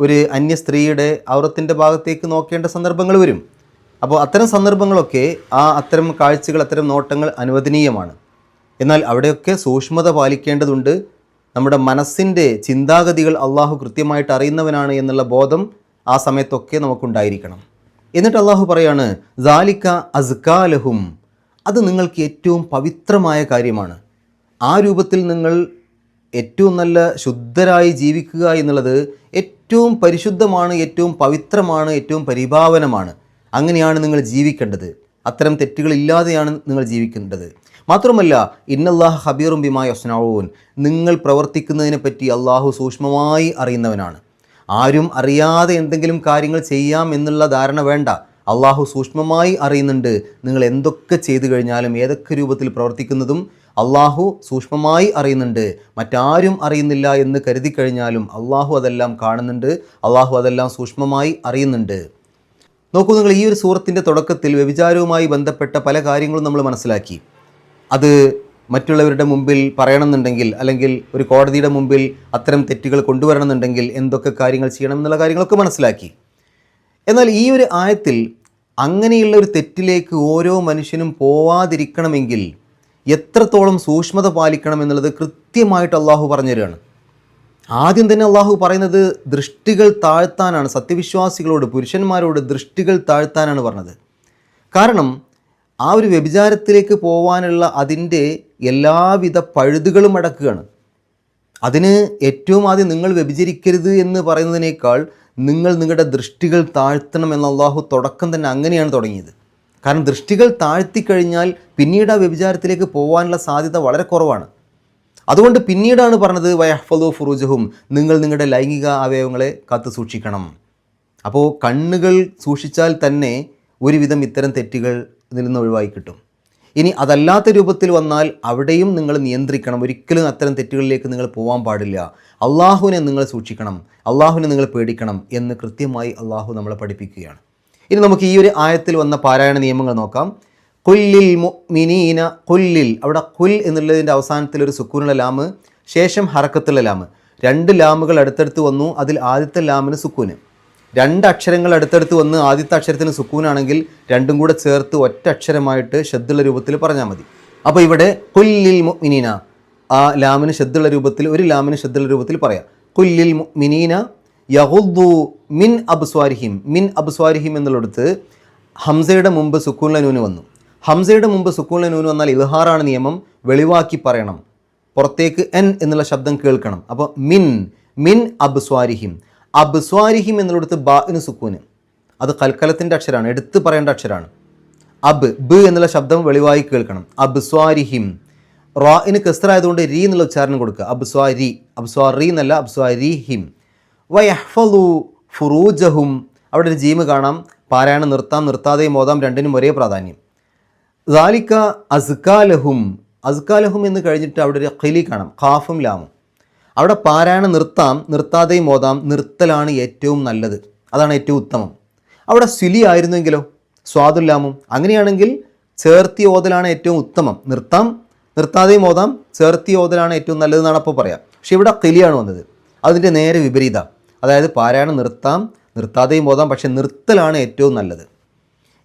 S1: ഒരു അന്യ സ്ത്രീയുടെ ഔറത്തിന്റെ ഭാഗത്തേക്ക് നോക്കേണ്ട സന്ദർഭങ്ങൾ വരും. അപ്പോൾ അത്തരം സന്ദർഭങ്ങളൊക്കെ ആ അത്തരം കാഴ്ചകൾ അത്തരം നോട്ടങ്ങൾ അനുവദനീയമാണ്. എന്നാൽ അവിടെയൊക്കെ സൂക്ഷ്മത പാലിക്കേണ്ടതുണ്ട്. നമ്മുടെ മനസ്സിന്റെ ചിന്താഗതികൾ അള്ളാഹു കൃത്യമായിട്ട് അറിയുന്നവനാണ് എന്നുള്ള ബോധം ആ സമയത്തൊക്കെ നമുക്കുണ്ടായിരിക്കണം. എന്നിട്ട് അള്ളാഹു പറയാണ് ജാലിക്ക അസ്കാലഹും. അത് നിങ്ങൾക്ക് ഏറ്റവും പവിത്രമായ കാര്യമാണ്. ആ രൂപത്തിൽ നിങ്ങൾ ഏറ്റവും നല്ല ശുദ്ധരായി ജീവിക്കുക എന്നുള്ളത് ഏറ്റവും പരിശുദ്ധമാണ് ഏറ്റവും പവിത്രമാണ് ഏറ്റവും പരിഭാവനമാണ്. അങ്ങനെയാണ് നിങ്ങൾ ജീവിക്കേണ്ടത്. അത്തരം തെറ്റുകളില്ലാതെയാണ് നിങ്ങൾ ജീവിക്കേണ്ടത്. മാത്രമല്ല ഇന്നല്ലാഹ് ഹബീറും ബിമായ യസ്നാവൂൻ നിങ്ങൾ പ്രവർത്തിക്കുന്നതിനെ പറ്റി അള്ളാഹു സൂക്ഷ്മമായി അറിയുന്നവനാണ്. ആരും അറിയാതെ എന്തെങ്കിലും കാര്യങ്ങൾ ചെയ്യാം എന്നുള്ള ധാരണ വേണ്ട. അള്ളാഹു സൂക്ഷ്മമായി അറിയുന്നുണ്ട്. നിങ്ങൾ എന്തൊക്കെ ചെയ്തു കഴിഞ്ഞാലും ഏതൊക്കെ രൂപത്തിൽ പ്രവർത്തിക്കുന്നതും അള്ളാഹു സൂക്ഷ്മമായി അറിയുന്നുണ്ട്. മറ്റാരും അറിയുന്നില്ല എന്ന് കരുതി കഴിഞ്ഞാലും അള്ളാഹു അതെല്ലാം കാണുന്നുണ്ട്. അള്ളാഹു അതെല്ലാം സൂക്ഷ്മമായി അറിയുന്നുണ്ട്. നോക്കൂ നിങ്ങൾ ഈ ഒരു സൂറത്തിന്റെ തുടക്കത്തിൽ വ്യഭിചാരവുമായി ബന്ധപ്പെട്ട പല കാര്യങ്ങളും നമ്മൾ മനസ്സിലാക്കി. അത് മറ്റുള്ളവരുടെ മുമ്പിൽ പറയണമെന്നുണ്ടെങ്കിൽ അല്ലെങ്കിൽ ഒരു കോടതിയുടെ മുമ്പിൽ അത്തരം തെറ്റുകൾ കൊണ്ടുവരണമെന്നുണ്ടെങ്കിൽ എന്തൊക്കെ കാര്യങ്ങൾ ചെയ്യണം എന്നുള്ള കാര്യങ്ങളൊക്കെ മനസ്സിലാക്കി. എന്നാൽ ഈ ഒരു ആയത്തിൽ അങ്ങനെയുള്ള ഒരു തെറ്റിലേക്ക് ഓരോ മനുഷ്യനും പോവാതിരിക്കണമെങ്കിൽ എത്രത്തോളം സൂക്ഷ്മത പാലിക്കണം എന്നുള്ളത് കൃത്യമായിട്ട് അള്ളാഹു പറഞ്ഞു തരികയാണ് ആദ്യം തന്നെ അള്ളാഹു പറയുന്നത് ദൃഷ്ടികൾ താഴ്ത്താനാണ് സത്യവിശ്വാസികളോട് പുരുഷന്മാരോട് ദൃഷ്ടികൾ താഴ്ത്താനാണ് പറഞ്ഞത്. കാരണം ആ ഒരു വ്യഭിചാരത്തിലേക്ക് പോവാനുള്ള അതിന്റെ എല്ലാവിധ പഴുതുകളും അടക്കുകയാണ്. അതിന് ഏറ്റവും ആദ്യം നിങ്ങൾ വ്യഭിചരിക്കരുത് എന്ന് പറയുന്നതിനേക്കാൾ നിങ്ങൾ നിങ്ങളുടെ ദൃഷ്ടികൾ താഴ്ത്തണം എന്ന അള്ളാഹു തുടക്കം തന്നെ അങ്ങനെയാണ് തുടങ്ങിയത്. കാരണം ദൃഷ്ടികൾ താഴ്ത്തിക്കഴിഞ്ഞാൽ പിന്നീട് ആ വ്യഭിചാരത്തിലേക്ക് പോകാനുള്ള സാധ്യത വളരെ കുറവാണ്. അതുകൊണ്ട് പിന്നീടാണ് പറഞ്ഞത് വയഹ്ഫലു ഫുറൂജഹും നിങ്ങൾ നിങ്ങളുടെ ലൈംഗിക അവയവങ്ങളെ കാത്തു സൂക്ഷിക്കണം. അപ്പോൾ കണ്ണുകൾ സൂക്ഷിച്ചാൽ തന്നെ ഒരുവിധം ഇത്തരം തെറ്റുകൾ ഇതിൽ നിന്ന് ഒഴിവായി കിട്ടും. ഇനി അതല്ലാത്ത രൂപത്തിൽ വന്നാൽ അവിടെയും നിങ്ങൾ നിയന്ത്രിക്കണം. ഒരിക്കലും അത്തരം തെറ്റുകളിലേക്ക് നിങ്ങൾ പോകാൻ പാടില്ല. അള്ളാഹുവിനെ നിങ്ങൾ സൂക്ഷിക്കണം. അള്ളാഹുവിനെ നിങ്ങൾ പേടിക്കണം എന്ന് കൃത്യമായി അള്ളാഹു നമ്മളെ പഠിപ്പിക്കുകയാണ്. ഇനി നമുക്ക് ഈ ഒരു ആയത്തിൽ വന്ന പാരായണ നിയമങ്ങൾ നോക്കാം. കുല്ലിൽ മിനീന കുല്ലിൽ അവിടെ കുൽ എന്നുള്ളതിന്റെ അവസാനത്തിൽ ഒരു സുക്കൂനുള്ള ലാമ് ശേഷം ഹറക്കത്തുള്ള ലാമ്. രണ്ട് ലാമുകൾ അടുത്തടുത്ത് വന്നു അതിൽ ആദ്യത്തെ ലാമിന് സുക്കൂന്. രണ്ട് അക്ഷരങ്ങൾ അടുത്തടുത്ത് വന്ന് ആദ്യത്തെ അക്ഷരത്തിന് സുക്കൂനാണെങ്കിൽ രണ്ടും കൂടെ ചേർത്ത് ഒറ്റ അക്ഷരമായിട്ട് ശബ്ദുള്ള രൂപത്തിൽ പറഞ്ഞാൽ മതി. അപ്പോൾ ഇവിടെ കുല്ലിൽ മിനീന ആ ലാമിന് ശബ്ദുള്ള രൂപത്തിൽ ഒരു ലാമിന് ശബ്ദുള്ള രൂപത്തിൽ പറയാം. കുല്ലിൽ മിനീന യഹുദ്ദു മിൻ അബ്സ്വാരിഹിം മിൻ അബ്സ്വാരിഹിം എന്നുള്ളിടത്ത് ഹംസയുടെ മുമ്പ് സുക്കൂൻ ലനൂന് വന്നു. ഹംസയുടെ മുമ്പ് സുക്കൂൻ ലനൂന് വന്നാൽ ഇൽഹാറാണ് നിയമം വെളിവാക്കി പറയണം. പുറത്തേക്ക് എൻ എന്നുള്ള ശബ്ദം കേൾക്കണം. അപ്പോൾ മിൻ മിൻ അബ്സ്വാരിഹിം. അബ്സ്വാരിഹിം എന്നുള്ളിടത്ത് ബാഇന് സുക്കൂന്. അത് കൽക്കലത്തിന്റെ അക്ഷരമാണ് എടുത്ത് പറയേണ്ട അക്ഷരമാണ് അബ് ബ് എന്നുള്ള ശബ്ദം വെളിവായി കേൾക്കണം. അബ്സ്വാരിഹിം. റാഇന് കസ്റായതുകൊണ്ട് രീ എന്നുള്ള ഉച്ചാരണം കൊടുക്കുക. അബ്സ്വാരി അബ്സ്വാറി എന്നല്ല അബ്സ്വാരി ഹിം വയഹ്ഫലു ഫുറൂജഹും. അവിടെ ഒരു ജീമ് കാണാം. പാരായണം നിർത്താം നിർത്താതെയും ഓതാം രണ്ടിനും ഒരേ പ്രാധാന്യം. ദാലിക്ക അസ്കാലഹും. അസ്കാലഹും എന്ന് കഴിഞ്ഞിട്ട് അവിടെ ഒരു ഖിലി കാണാം. ഖാഫും ലാമും. അവിടെ പാരായണം നിർത്താം നിർത്താതെയും ഓതാം നിർത്തലാണ് ഏറ്റവും നല്ലത്. അതാണ് ഏറ്റവും ഉത്തമം. അവിടെ സുലി ആയിരുന്നെങ്കിലോ? സ്വാദുല്ലാമും അങ്ങനെയാണെങ്കിൽ ചേർത്തി ഓതലാണ് ഏറ്റവും ഉത്തമം. നിർത്താം നിർത്താതെയും ഓതാം ചേർത്തി ഓതലാണ് ഏറ്റവും നല്ലതെന്നാണ് അപ്പോൾ പറയാം. പക്ഷേ ഇവിടെ കിലിയാണ് വന്നത്. അതിന്റെ നേരെ വിപരീത. അതായത് പാരായണം നിർത്താം നിർത്താതെയും പോതാം പക്ഷെ നിർത്തലാണ് ഏറ്റവും നല്ലത്.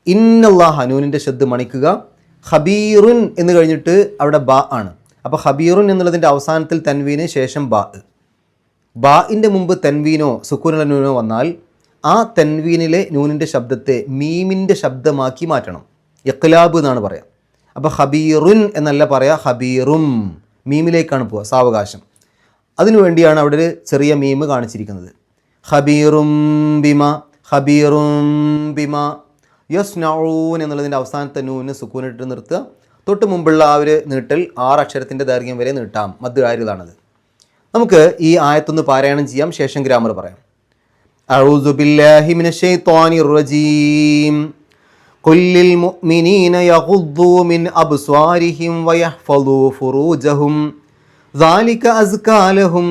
S1: ഇന്നല്ലാ ഹനൂനിന്റെ ശബ്ദ മണിക്കുക. ഹബീറുൻ എന്ന് കഴിഞ്ഞിട്ട് അവിടെ ബാ ആണ്. അപ്പോൾ ഹബീറുൻ എന്നുള്ളതിന്റെ അവസാനത്തിൽ തൻവീന് ശേഷം ബാ. ബാഇന്റെ മുമ്പ് തൻവീനോ സുക്കൂനുള്ള നൂനോ വന്നാൽ ആ തൻവീനിലെ നൂനിന്റെ ശബ്ദത്തെ മീമിന്റെ ശബ്ദമാക്കി മാറ്റണം. ഇഖ്ലാബ് എന്നാണ് പറയാം. അപ്പോൾ ഹബീറുൻ എന്നല്ല പറയാ ഹബീറും മീമിലേക്കാണ് പോവുക സാവകാശം. അതിനുവേണ്ടിയാണ് അവിടെ ഒരു ചെറിയ മീമ് കാണിച്ചിരിക്കുന്നത്. ഹബീറും ബിമ ഹബീറും ബിമ യസ് നഊൻ എന്നുള്ളതിൻ്റെ അവസാനത്തെ നൂന് സുക്കൂനിട്ട് നിർത്തുക തൊട്ട് മുമ്പുള്ള ആ ഒരു നീട്ടൽ ആറ് അക്ഷരത്തിൻ്റെ ദൈർഘ്യം വരെ നീട്ടാം മധ്യകാര്യതാണത് നമുക്ക് ഈ ആയത്തൊന്ന് പാരായണം ചെയ്യാം ശേഷം ഗ്രാമർ പറയാം أعوذ بالله من الشيطان الرجيم قل للمؤمنين يغضوا من أبصارهم ويحفظوا فروجهم ذلك أزكى لهم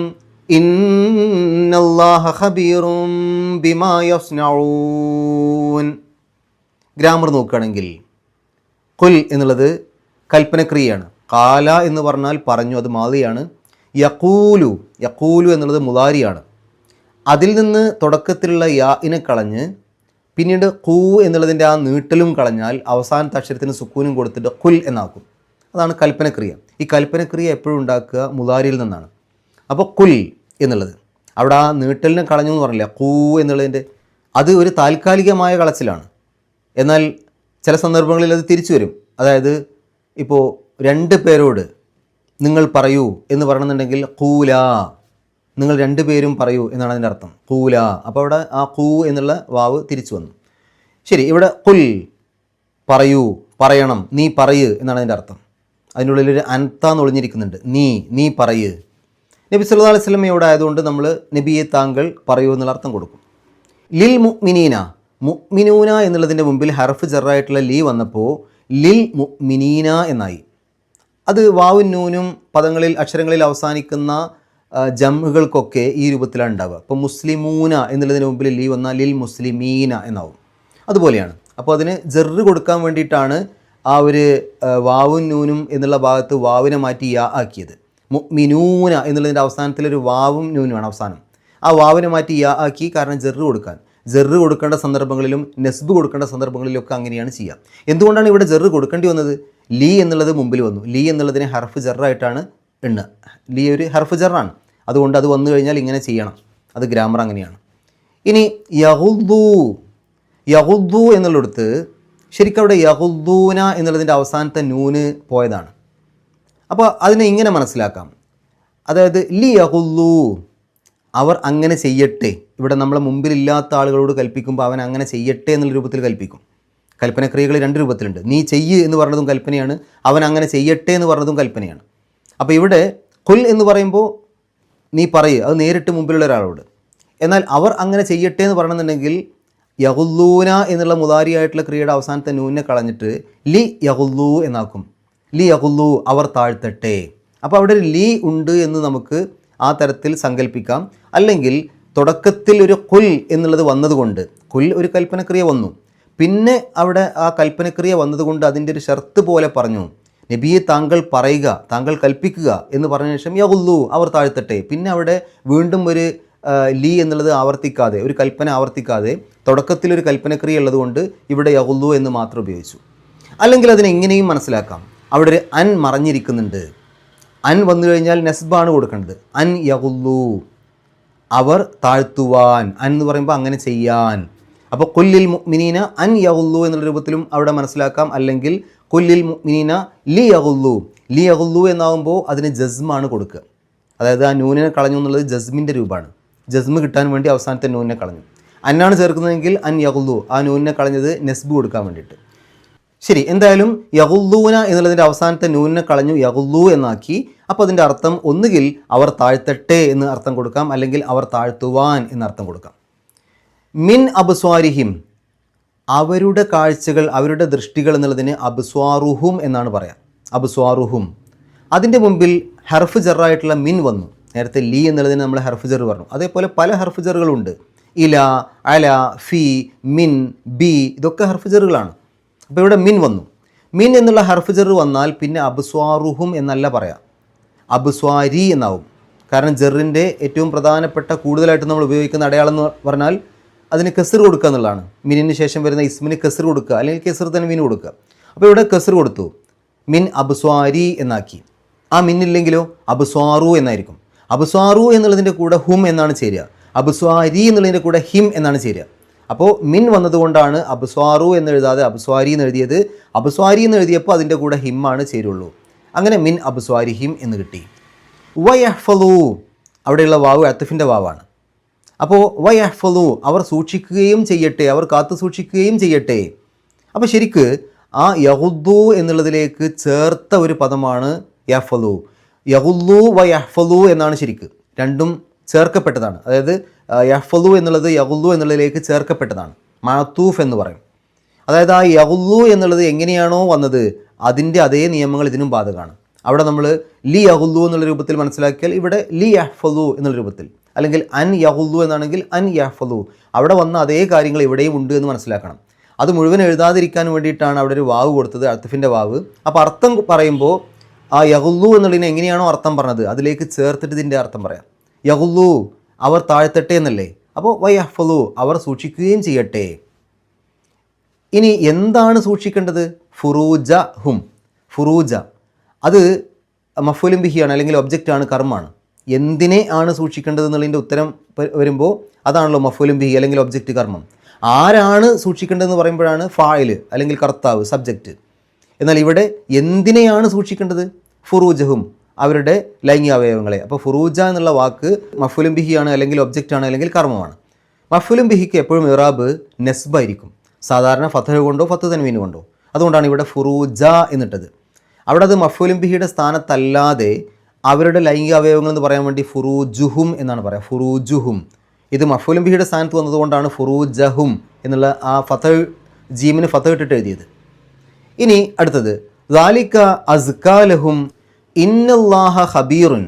S1: ഗ്രാമർ നോക്കുകയാണെങ്കിൽ കുൽ എന്നുള്ളത് കൽപ്പനക്രിയയാണ്. കാല എന്ന് പറഞ്ഞാൽ പറഞ്ഞു അത് മാതിയാണ്. യക്കൂലു യക്കൂലു എന്നുള്ളത് മുതാരിയാണ്. അതിൽ നിന്ന് തുടക്കത്തിലുള്ള യാഇനെ കളഞ്ഞ് പിന്നീട് കൂ എന്നുള്ളതിന്റെ ആ നീട്ടലും കളഞ്ഞാൽ അവസാന അക്ഷരത്തിന് സുക്കൂനും കൊടുത്തിട്ട് കുൽ എന്നാക്കും. അതാണ് കൽപ്പനക്രിയ. ഈ കൽപ്പനക്രിയ എപ്പോഴും ഉണ്ടാക്കുക മുതാരിയിൽ നിന്നാണ്. അപ്പോൾ കുൽ എന്നുള്ളത്. അവിടെ ആ നീട്ടലിനെ കളഞ്ഞു എന്ന് പറഞ്ഞില്ല? കൂ എന്നുള്ളതിന്റെ അത് ഒരു താൽക്കാലികമായ കളച്ചിലാണ്. എന്നാൽ ചില സന്ദർഭങ്ങളിൽ അത് തിരിച്ചു വരും. അതായത് ഇപ്പോൾ രണ്ട് പേരോട് നിങ്ങൾ പറയൂ എന്ന് പറയണമെന്നുണ്ടെങ്കിൽ കൂല നിങ്ങൾ രണ്ട് പേരും പറയൂ എന്നാണ് അതിന്റെ അർത്ഥം. കൂല. അപ്പോൾ അവിടെ ആ കൂ എന്നുള്ള വാവ് തിരിച്ചു വന്നു. ശരി ഇവിടെ കുൽ പറയൂ പറയണം നീ പറയ് എന്നാണ് അതിന്റെ അർത്ഥം. അതിനുള്ളിൽ ഒരു അൻത്താന്ന് ഒളിഞ്ഞിരിക്കുന്നുണ്ട്. നീ നീ പറയ്. നബി സല്ലാ അലൈഹി വസല്ലമയോട് ആയതുകൊണ്ട് നമ്മൾ നബിയെ താങ്കൾ പറയൂ എന്നുള്ള അർത്ഥം കൊടുക്കും. ലിൽ മുഅ്മിനീന മുഅ്മിനൂന എന്നുള്ളതിന്റെ മുമ്പിൽ ഹർഫ് ജറായിട്ടുള്ള ലീ വന്നപ്പോൾ ലിൽ മുഅ്മിനീന എന്നായി. അത് വാവും നൂനും പദങ്ങളിൽ അക്ഷരങ്ങളിൽ അവസാനിക്കുന്ന ജമ്മുകൾക്കൊക്കെ ഈ രൂപത്തിലാണ് ഉണ്ടാവുക. അപ്പോൾ മുസ്ലിമൂന എന്നുള്ളതിന് മുമ്പിൽ ലീ വന്നാൽ ലിൽ മുസ്ലിമീന എന്നാവും. അതുപോലെയാണ്. അപ്പോൾ അതിന് ജെറ് കൊടുക്കാൻ വേണ്ടിയിട്ടാണ് ആ ഒരു വാവും നൂനും എന്നുള്ള ഭാഗത്ത് വാവിനെ മാറ്റി യാ ആക്കിയത്. മുഅ്മിനൂന എന്നുള്ളതിന്റെ അവസാനത്തിലൊരു വാവും നൂനുമാണ് അവസാനം. ആ വാവിനെ മാറ്റി യാ ആക്കി കാരണം ജെറ് കൊടുക്കാൻ. ജെറ് കൊടുക്കേണ്ട സന്ദർഭങ്ങളിലും നെസ്ബ് കൊടുക്കേണ്ട സന്ദർഭങ്ങളിലൊക്കെ അങ്ങനെയാണ് ചെയ്യുക എന്തുകൊണ്ടാണ് ഇവിടെ ജെറ് കൊടുക്കേണ്ടി വന്നത്? ലീ എന്നുള്ളത് മുമ്പിൽ വന്നു. ലീ എന്നുള്ളതിനെ ഹർഫ് ജെറായിട്ടാണ് എണ്ണുക ലീ ഒരു ഹർഫ് ജെറാണ്. അതുകൊണ്ട് അത് വന്നു കഴിഞ്ഞാൽ ഇങ്ങനെ ചെയ്യണം. അത് ഗ്രാമർ അങ്ങനെയാണ്. ഇനി യഹുദ്ദു. യഹുദ്ദു എന്നുള്ളിടത്ത് ശരിക്കും അവിടെ യഹുദ്ദൂന എന്നുള്ളതിന്റെ അവസാനത്തെ നൂന് പോയതാണ്. അപ്പോൾ അതിനെ ഇങ്ങനെ മനസ്സിലാക്കാം. അതായത് ലി യഹുല്ലു അവർ അങ്ങനെ ചെയ്യട്ടെ. ഇവിടെ നമ്മളെ മുമ്പിലില്ലാത്ത ആളുകളോട് കൽപ്പിക്കുമ്പോൾ അവൻ അങ്ങനെ ചെയ്യട്ടെ എന്നുള്ള രൂപത്തിൽ കൽപ്പിക്കും. കൽപ്പനക്രിയകൾ രണ്ട് രൂപത്തിലുണ്ട്. നീ ചെയ്യ് എന്ന് പറഞ്ഞതും കൽപ്പനയാണ് അവൻ അങ്ങനെ ചെയ്യട്ടെ എന്ന് പറഞ്ഞതും കൽപ്പനയാണ്. അപ്പോൾ ഇവിടെ കുൽ എന്ന് പറയുമ്പോൾ നീ പറയുക അത് നേരിട്ട് മുമ്പിലുള്ള ഒരാളോട്. എന്നാൽ അവർ അങ്ങനെ ചെയ്യട്ടെ എന്ന് പറയണമെന്നുണ്ടെങ്കിൽ യഹുല്ലൂന എന്നുള്ള മുതാരിയായിട്ടുള്ള ക്രിയയുടെ അവസാനത്തെ നൂനെ കളഞ്ഞിട്ട് ലി യഹുല്ലൂ എന്നാക്കും. ലി അഹുല്ലു അവർ താഴ്ത്തട്ടെ. അപ്പോൾ അവിടെ ഒരു ലീ ഉണ്ട് എന്ന് നമുക്ക് ആ തരത്തിൽ സങ്കല്പിക്കാം അല്ലെങ്കിൽ തുടക്കത്തിൽ ഒരു കുൽ എന്നുള്ളത് വന്നതുകൊണ്ട് കുൽ ഒരു കൽപ്പനക്രിയ വന്നു. പിന്നെ അവിടെ ആ കൽപ്പനക്രിയ വന്നതുകൊണ്ട് അതിന്റെ ഒരു ഷർത്ത് പോലെ പറഞ്ഞു നബിയെ താങ്കൾ പറയുക താങ്കൾ കൽപ്പിക്കുക എന്ന് പറഞ്ഞ ശേഷം യഹുല്ലു അവർ താഴ്ത്തട്ടെ. പിന്നെ അവിടെ വീണ്ടും ഒരു ലീ എന്നുള്ളത് ആവർത്തിക്കാതെ ഒരു കൽപ്പന ആവർത്തിക്കാതെ തുടക്കത്തിൽ ഒരു കൽപ്പനക്രിയ ഉള്ളതുകൊണ്ട് ഇവിടെ യഹുല്ലു എന്ന് മാത്രം ഉപയോഗിച്ചു. അല്ലെങ്കിൽ അതിനെങ്ങനെയും മനസ്സിലാക്കാം. അവിടെ ഒരു അൻ മറഞ്ഞിരിക്കുന്നുണ്ട്. അൻ വന്നു കഴിഞ്ഞാൽ നെസ്ബാണ് കൊടുക്കേണ്ടത്. അൻ യഹുല്ലു അവർ താഴ്ത്തുവാൻ. അൻ എന്ന് പറയുമ്പോൾ അങ്ങനെ ചെയ്യാൻ. അപ്പോൾ കൊല്ലിൽ മുഅ്മിനീന അൻ യഹുല്ലു എന്നുള്ള രൂപത്തിലും അവിടെ മനസ്സിലാക്കാം. അല്ലെങ്കിൽ കൊല്ലിൽ മുഅ്മിനീന ലി യഹുല്ലു ലി യഹുല്ലു എന്നാകുമ്പോൾ അതിന് ജസ്മാണ് കൊടുക്കുക. അതായത് ആ നൂനിനെ കളഞ്ഞു എന്നുള്ളത് ജസ്മിന്റെ രൂപമാണ്. ജസ്മ് കിട്ടാൻ വേണ്ടി അവസാനത്തെ നൂനിനെ കളഞ്ഞു. അന്നാണ് ചേർക്കുന്നതെങ്കിൽ അൻ യഹുല്ലു ആ നൂനിനെ കളഞ്ഞത് നെസ്ബ് കൊടുക്കാൻ വേണ്ടിയിട്ട്. ശരി എന്തായാലും യഹുല്ലൂന എന്നുള്ളതിന്റെ അവസാനത്തെ നൂനിനെ കളഞ്ഞു യഹുല്ലു എന്നാക്കി. അപ്പോൾ അതിന്റെ അർത്ഥം ഒന്നുകിൽ അവർ താഴ്ത്തട്ടെ എന്ന് അർത്ഥം കൊടുക്കാം അല്ലെങ്കിൽ അവർ താഴ്ത്തുവാൻ എന്ന് അർത്ഥം കൊടുക്കാം. മിൻ അബ്സ്വാരിഹിം അവരുടെ കാഴ്ചകൾ അവരുടെ ദൃഷ്ടികൾ എന്നുള്ളതിന് അബ്സ്വാറുഹും എന്നാണ് പറയാം. അബ്സ്വാറുഹും. അതിന്റെ മുമ്പിൽ ഹർഫ് ജറായിട്ടുള്ള മിൻ വന്നു. നേരത്തെ ലീ എന്നുള്ളതിന് നമ്മൾ ഹർഫ് ജർ പറഞ്ഞു. അതേപോലെ പല ഹർഫ് ജറുകളുണ്ട്. ഇല അല ഫി മിൻ ബി ഇതൊക്കെ ഹർഫ് ജറുകളാണ്. അപ്പോൾ ഇവിടെ മിൻ വന്നു. മിൻ എന്നുള്ള ഹർഫ് വന്നാൽ പിന്നെ അബ്സ്വാറുഹും എന്നല്ല പറയാം. അബ്സ്വാരി എന്നാവും. കാരണം ജെറിന്റെ ഏറ്റവും പ്രധാനപ്പെട്ട കൂടുതലായിട്ട് നമ്മൾ ഉപയോഗിക്കുന്ന അടയാളം എന്ന് പറഞ്ഞാൽ അതിന് കെസർ കൊടുക്കുക എന്നുള്ളതാണ്. മിനിന് ശേഷം വരുന്ന ഇസ്മിന് കെസർ കൊടുക്കുക അല്ലെങ്കിൽ കെസർ തന്നെ മീൻ കൊടുക്കുക. അപ്പോൾ ഇവിടെ കെസർ കൊടുത്തു. മിൻ അബ്സ്വാരി എന്നാക്കി. ആ മിന്നില്ലെങ്കിലോ അബ്സ്വാറു എന്നായിരിക്കും. അബ്സ്വാറു എന്നുള്ളതിന്റെ കൂടെ ഹും എന്നാണ് ചേരുക. അബ്സ്വാരി എന്നുള്ളതിന്റെ കൂടെ ഹിം എന്നാണ് ചേരുക. അപ്പോൾ മിൻ വന്നതുകൊണ്ടാണ് അബ്സ്വാറു എന്ന് എഴുതാതെ അബ്സ്വാരി എന്ന് എഴുതിയത് അബ്സ്വാരി എന്ന് എഴുതിയപ്പോൾ അതിന്റെ കൂടെ ഹിമ്മാണ് ചേരുള്ളൂ. അങ്ങനെ മിൻ അബ്സ്വാരി ഹിം എന്ന് കിട്ടി. വയഹ്ഫലു അവിടെയുള്ള വാവ് അത്തഫിന്റെ വാവാണ്. അപ്പോൾ വയഹ്ഫലു അവർ സൂക്ഷിക്കുകയും ചെയ്യട്ടെ അവർ കാത്തു സൂക്ഷിക്കുകയും ചെയ്യട്ടെ. അപ്പോൾ ശരിക്ക് ആ യഹുദ്ദു എന്നുള്ളതിലേക്ക് ചേർത്ത ഒരു പദമാണ് യഹ്ഫലു. യഹുല്ലു വ യഹ്ഫലു എന്നാണ് ശരിക്ക്. രണ്ടും ചേർക്കപ്പെട്ടതാണ്. അതായത് യഹ്ഫലു എന്നുള്ളത് യഹുല്ലു എന്നുള്ളതിലേക്ക് ചേർക്കപ്പെട്ടതാണ്. മാത്തൂഫ് എന്ന് പറയും. അതായത് ആ യഹുല്ലു എന്നുള്ളത് എങ്ങനെയാണോ വന്നത് അതിന്റെ അതേ നിയമങ്ങൾ ഇതിനും ബാധകമാണ്. അവിടെ നമ്മൾ ലി യഹുല്ലു എന്നുള്ള രൂപത്തിൽ മനസ്സിലാക്കിയാൽ ഇവിടെ ലി യഹ്ഫലു എന്നുള്ള രൂപത്തിൽ. അല്ലെങ്കിൽ അൻ യഹുല്ലു എന്നാണെങ്കിൽ അൻ യഹ്ഫലു അവിടെ വന്ന അതേ കാര്യങ്ങൾ ഇവിടെയും ഉണ്ട് എന്ന് മനസ്സിലാക്കണം. അത് മുഴുവൻ എഴുതാതിരിക്കാൻ വേണ്ടിയിട്ടാണ് അവിടെ ഒരു വാവ് കൊടുത്തത് അർത്തഫിന്റെ വാവ്. അപ്പോൾ അർത്ഥം പറയുമ്പോൾ ആ യഹുല്ലു എന്നുള്ളതിന് എങ്ങനെയാണോ അർത്ഥം പറഞ്ഞത് അതിലേക്ക് ചേർത്തിട്ട് ഇതിന്റെ അർത്ഥം പറയാം. യഹുല്ലു അവർ താഴ്ത്തട്ടെ എന്നല്ലേ? അപ്പോൾ വൈ അഫലു അവർ സൂക്ഷിക്കുകയും ചെയ്യട്ടെ. ഇനി എന്താണ് സൂക്ഷിക്കേണ്ടത്? ഫുറൂജ ഹും ഫുറൂജ അത് മഫുലും ബിഹിയാണ് അല്ലെങ്കിൽ ഒബ്ജക്റ്റാണ് കർമ്മമാണ്. എന്തിനെ ആണ് സൂക്ഷിക്കേണ്ടത് എന്നുള്ളതിന്റെ ഉത്തരം വരുമ്പോൾ അതാണല്ലോ മഫുലും ബിഹി അല്ലെങ്കിൽ ഒബ്ജക്റ്റ് കർമ്മം. ആരാണ് സൂക്ഷിക്കേണ്ടതെന്ന് പറയുമ്പോഴാണ് ഫായിൽ അല്ലെങ്കിൽ കർത്താവ് സബ്ജക്റ്റ് എന്നാൽ ഇവിടെ എന്തിനെയാണ് സൂക്ഷിക്കേണ്ടത്? ഫുറൂജഹും. അവരുടെ ലൈംഗിക അവയവങ്ങളെ. അപ്പോൾ ഫുറൂജ എന്നുള്ള വാക്ക് മഫുലും ബിഹിയാണ് അല്ലെങ്കിൽ ഒബ്ജക്റ്റാണ് അല്ലെങ്കിൽ കർമ്മമാണ്. മഫുലും ബിഹിക്ക് എപ്പോഴും ഇറാബ് നെസ്ബായിരിക്കും. സാധാരണ ഫത്തഹ കൊണ്ടോ ഫത്ത് തൻവീൻ കൊണ്ടോ. അതുകൊണ്ടാണ് ഇവിടെ ഫുറൂജ എന്നിട്ടത്. അവിടെ അത് മഫുലും ബിഹിയുടെ സ്ഥാനത്തല്ലാതെ അവരുടെ ലൈംഗിക അവയവങ്ങൾ എന്ന് പറയാൻ വേണ്ടി ഫുറൂജുഹും എന്നാണ് പറയുക. ഫുറൂജുഹും. ഇത് മഫുലും ബിഹിയുടെ സ്ഥാനത്ത് വന്നതുകൊണ്ടാണ് ഫുറൂജഹും എന്നുള്ള ആ ഫത്ത ജീമിന് ഫത്ത ഇട്ടിട്ട് എഴുതിയത്. ഇനി അടുത്തത്. ദാലിക്ക അസ്കാലഹും ഇന്നല്ലാഹ ഹബീറുൻ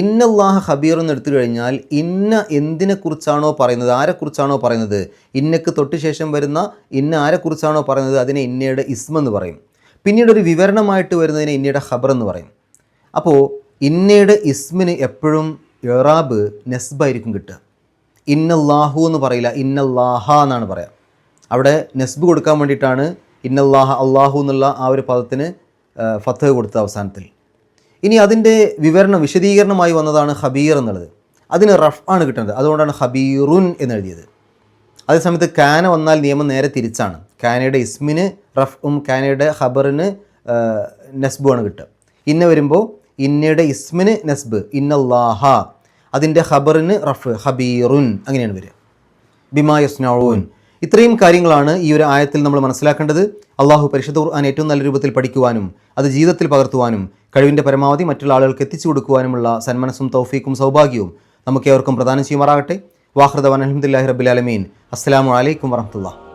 S1: ഇന്നല്ലാഹ ഹബീർ എന്ന് എടുത്തു കഴിഞ്ഞാൽ ഇന്ന എന്തിനെക്കുറിച്ചാണോ പറയുന്നത് ആരെക്കുറിച്ചാണോ പറയുന്നത്? ഇന്നക്ക് തൊട്ട് ശേഷം വരുന്ന ഇന്ന ആരെക്കുറിച്ചാണോ പറയുന്നത്? അതിനെ ഇന്നയുടെ ഇസ്മ എന്ന് പറയും. പിന്നീട് ഒരു വിവരണമായിട്ട് വരുന്നതിനെ ഇന്നയുടെ ഖബർ എന്ന് പറയും. അപ്പോൾ ഇന്നയുടെ ഇസ്മിന് എപ്പോഴും എറാബ് നെസ്ബായിരിക്കും കിട്ടുക. ഇന്നല്ലാഹു എന്ന് പറയില്ല ഇന്നല്ലാഹ എന്നാണ് പറയാം. അവിടെ നെസ്ബ് കൊടുക്കാൻ വേണ്ടിയിട്ടാണ് ഇന്നല്ലാഹ അള്ളാഹു എന്നുള്ള ആ ഒരു പദത്തിന് ഫത്ത് കൊടുത്ത അവസാനത്തിൽ. ഇനി അതിന്റെ വിവരണം വിശദീകരണമായി വന്നതാണ് ഹബീർ എന്നുള്ളത്. അതിന് റഫ് ആണ് കിട്ടുന്നത് അതുകൊണ്ടാണ് ഹബീറുൻ എന്നെഴുതിയത്. അതേസമയത്ത് കാന വന്നാൽ നിയമം നേരെ തിരിച്ചാണ്. കാനയുടെ ഇസ്മിന് റഫും കാനയുടെ ഹബറിന് നെസ്ബുമാണ് കിട്ടുക. ഇന്ന വരുമ്പോൾ ഇന്നയുടെ ഇസ്മിന് നെസ്ബ് ഇന്നല്ലാഹ. അതിന്റെ ഹബറിന് റഫ് ഹബീറുൻ അങ്ങനെയാണ് വരിക. ബിമാ യസ്നഊൻ. ഇത്രയും കാര്യങ്ങളാണ് ഈ ഒരു ആയത്തിൽ നമ്മൾ മനസ്സിലാക്കേണ്ടത്. അള്ളാഹു പരിശുദ്ധ ഖുർആൻ ഏറ്റവും നല്ല രൂപത്തിൽ പഠിക്കുവാനും അത് ജീവിതത്തിൽ പകർത്തുവാനും കഴിവിന്റെ പരമാവധി മറ്റുള്ള ആളുകൾക്ക് എത്തിച്ചു കൊടുക്കുവാനുമുള്ള സന്മനസ്സും തൗഫീക്കും സൗഭാഗ്യവും നമുക്ക് ഏവർക്കും പ്രദാനം ചെയ്യുമാറാകട്ടെ. വാഹൃദവാൻ അലഹമുല്ലാഹി റബുലാലമീൻ അസ്സാം വലൈക്കും വറഹമുല്ല